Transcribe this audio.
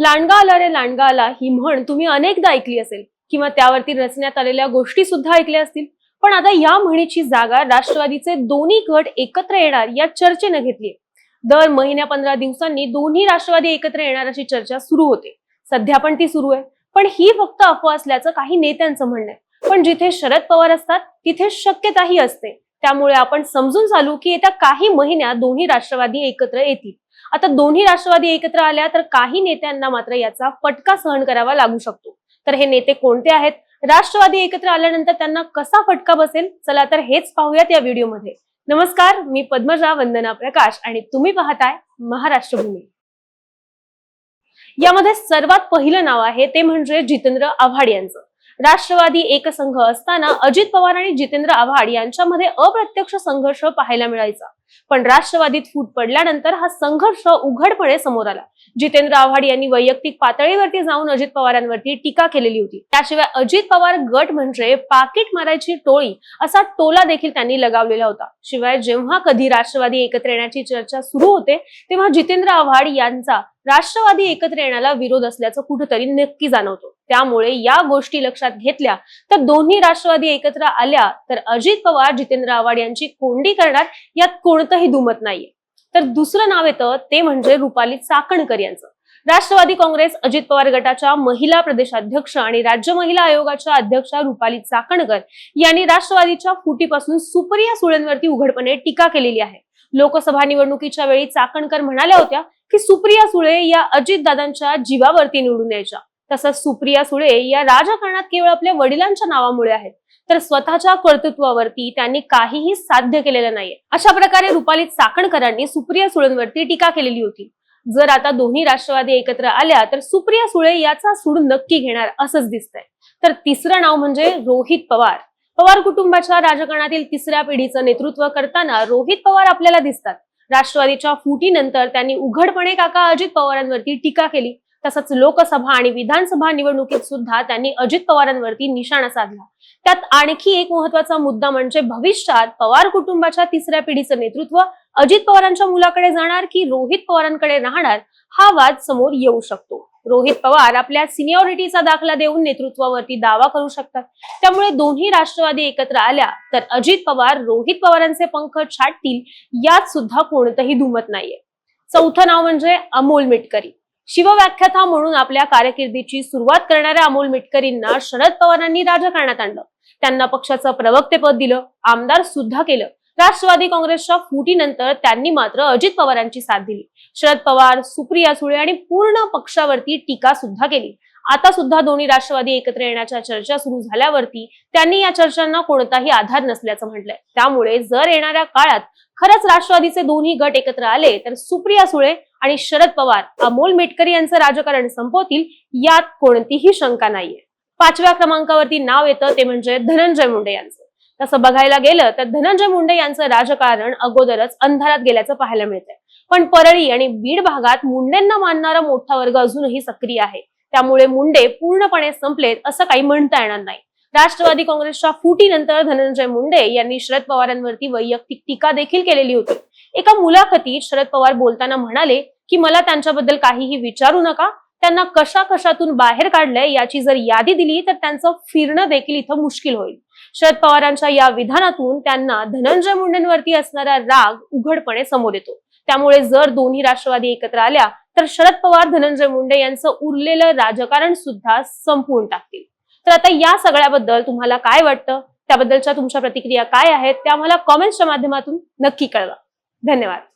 लांडगा आला रे लांडगा आला ही म्हण तुम्ही अनेकदा ऐकली असेल किंवा त्यावरती रचण्यात आलेल्या गोष्टी सुद्धा ऐकल्या असतील. पण आता या म्हणीची जागा राष्ट्रवादीचे दोन्ही गट एकत्र येणार या चर्चेनं घेतली दर महिन्या पंधरा दिवसांनी दोन्ही राष्ट्रवादी एकत्र येणार अशी चर्चा सुरू होते. सध्या पण ती सुरू आहे. पण ही फक्त अफवा असल्याचं काही नेत्यांचं म्हणणं आहे. पण जिथे शरद पवार असतात तिथे शक्यताही असते. त्यामुळे आपण समजून चालू की येत्या काही महिन्यात दोन्ही राष्ट्रवादी एकत्र येतील. आता दोन्ही राष्ट्रवादी एकत्र आल्या तर काही नेत्यांना मात्र याचा फटका सहन करावा लागू शकतो. तर हे नेते कोणते आहेत? राष्ट्रवादी एकत्र आल्यानंतर त्यांना कसा फटका बसेल? चला तर हेच पाहूयात या व्हिडिओमध्ये. नमस्कार मी पद्मजा वंदना प्रकाश आणि तुम्ही पाहताय महाराष्ट्र भूमी यामध्ये सर्वात पहिलं नाव आहे ते म्हणजे जितेंद्र आव्हाड यांचं. राष्ट्रवादी एकसंघ असताना अजित पवार आणि जितेंद्र आव्हाड यांच्यामध्ये अप्रत्यक्ष संघर्ष पाहायला मिळायचा. पण राष्ट्रवादीत फूट पडल्यानंतर हा संघर्ष उघडपणे समोर आला. जितेंद्र आव्हाड यांनी वैयक्तिक पातळीवरती जाऊन अजित पवारांवरती टीका केलेली होती. त्याशिवाय अजित पवार गट म्हणजे पाकिट मारायची टोळी असा टोला देखील त्यांनी लगावलेला होता. शिवाय जेव्हा कधी राष्ट्रवादी एकत्र येण्याची चर्चा सुरू होते तेव्हा जितेंद्र आव्हाड यांचा राष्ट्रवादी एकत्र येण्याला विरोध असल्याचं कुठंतरी नक्की जाणवतो. त्यामुळे या गोष्टी लक्षात घेतल्या तर दोन्ही राष्ट्रवादी एकत्र आल्या तर अजित पवार जितेंद्र आव्हाड यांची कोंडी करणार यात कोणतंही दुमत नाहीये. तर दुसरं नाव येतं ते म्हणजे रुपाली चाकणकर यांचं. राष्ट्रवादी काँग्रेस अजित पवार गटाच्या महिला प्रदेशाध्यक्ष आणि राज्य महिला आयोगाच्या अध्यक्षा रुपाली चाकणकर यांनी राष्ट्रवादीच्या फुटीपासून सुप्रिया सुळेंवरती उघडपणे टीका केलेली आहे. लोकसभा निवडणुकीच्या वेळी चाकणकर म्हणाल्या होत्या की सुप्रिया सुळे या अजितदादांच्या जीवावरती निवडून यायच्या. तसंच सुप्रिया सुळे या राजकारणात केवळ आपल्या वडिलांच्या नावामुळे आहेत. तर स्वतःच्या कर्तृत्वावरती त्यांनी काहीही साध्य केलेलं नाहीये. अशा प्रकारे रुपाली चाकणकरांनी सुप्रिया सुळेंवरती टीका केलेली होती. जर आता दोन्ही राष्ट्रवादी एकत्र आल्या तर सुप्रिया सुळे याचा सूड नक्की घेणार असंच दिसतंय. तर तिसरं नाव म्हणजे रोहित पवार. पवार कुटुंबाच्या राजकारणातील तिसऱ्या पिढीचं नेतृत्व करताना रोहित पवार आपल्याला दिसतात. राष्ट्रवादीच्या फुटीनंतर त्यांनी उघडपणे काका अजित पवारांवरती टीका केली. तसंच लोकसभा आणि विधानसभा निवडणुकीत सुद्धा त्यांनी अजित पवारांवरती निशाणा साधला. त्यात आणखी एक महत्त्वाचा मुद्दा म्हणजे भविष्यात पवार कुटुंबाच्या तिसऱ्या पिढीचं नेतृत्व अजित पवारांच्या मुलाकडे जाणार की रोहित पवारांकडे राहणार हा वाद समोर येऊ शकतो. रोहित पवार आपल्या सिनियॉरिटीचा दाखला देऊन नेतृत्वावरती दावा करू शकतात. त्यामुळे दोन्ही राष्ट्रवादी एकत्र आल्या तर अजित पवार रोहित पवारांचे पंख छाटतील यात सुद्धा कोणतंही दुमत नाहीये. चौथं नाव म्हणजे अमोल मिटकरी. शिवव्याख्याता म्हणून आपल्या कारकिर्दीची सुरुवात करणाऱ्या अमोल मिटकरींना शरद पवारांनी राजकारणात आणलं. त्यांना पक्षाचं प्रवक्तेपद दिलं आमदार सुद्धा केलं. राष्ट्रवादी काँग्रेसच्या फुटीनंतर त्यांनी मात्र अजित पवारांची साथ दिली. शरद पवार सुप्रिया सुळे आणि पूर्ण पक्षावरती टीका सुद्धा केली. आता सुद्धा दोन्ही राष्ट्रवादी एकत्र येण्याच्या चर्चा सुरू झाल्यावरती त्यांनी या चर्चांना कोणताही आधार नसल्याचं म्हटलंय. त्यामुळे जर येणाऱ्या काळात खरंच राष्ट्रवादीचे दोन्ही गट एकत्र आले तर सुप्रिया सुळे आणि शरद पवार अमोल मेटकरी यांचं राजकारण संपवतील यात कोणतीही शंका नाहीये. पाचव्या क्रमांकावरती नाव येतं ते म्हणजे धनंजय मुंडे यांचं. तसं बघायला गेलं तर धनंजय मुंडे यांचं राजकारण अगोदरच अंधारात गेल्याचं पाहायला मिळतंय. पण परळी आणि बीड भागात मुंडेंना मानणारा मोठा वर्ग अजूनही सक्रिय आहे. त्यामुळे मुंडे पूर्णपणे संपलेत असं काही म्हणता येणार नाही. राष्ट्रवादी काँग्रेसच्या फुटीनंतर धनंजय मुंडे यांनी शरद पवारांवरती वैयक्तिक टीका देखील केलेली होती. एका मुलाखतीत शरद पवार बोलताना म्हणाले की मला त्यांच्याबद्दल काहीही विचारू नका. त्यांना कशा कशातून बाहेर काढलंय याची जर यादी दिली तर त्यांचं फिरणं देखील इथं मुश्किल होईल. शरद पवारांच्या या विधानातून त्यांना धनंजय मुंडेंवरती असणारा राग उघडपणे समोर येतो. त्यामुळे जर दोन्ही राष्ट्रवादी एकत्र आल्या तर शरद पवार धनंजय मुंडे यांचं उरलेलं राजकारण सुद्धा संपवून टाकतील. तर आता या सगळ्याबद्दल तुम्हाला काय वाटतं? त्याबद्दलच्या तुमच्या प्रतिक्रिया काय आहेत? त्या मला कॉमेंट्सच्या माध्यमातून नक्की कळवा. धन्यवाद.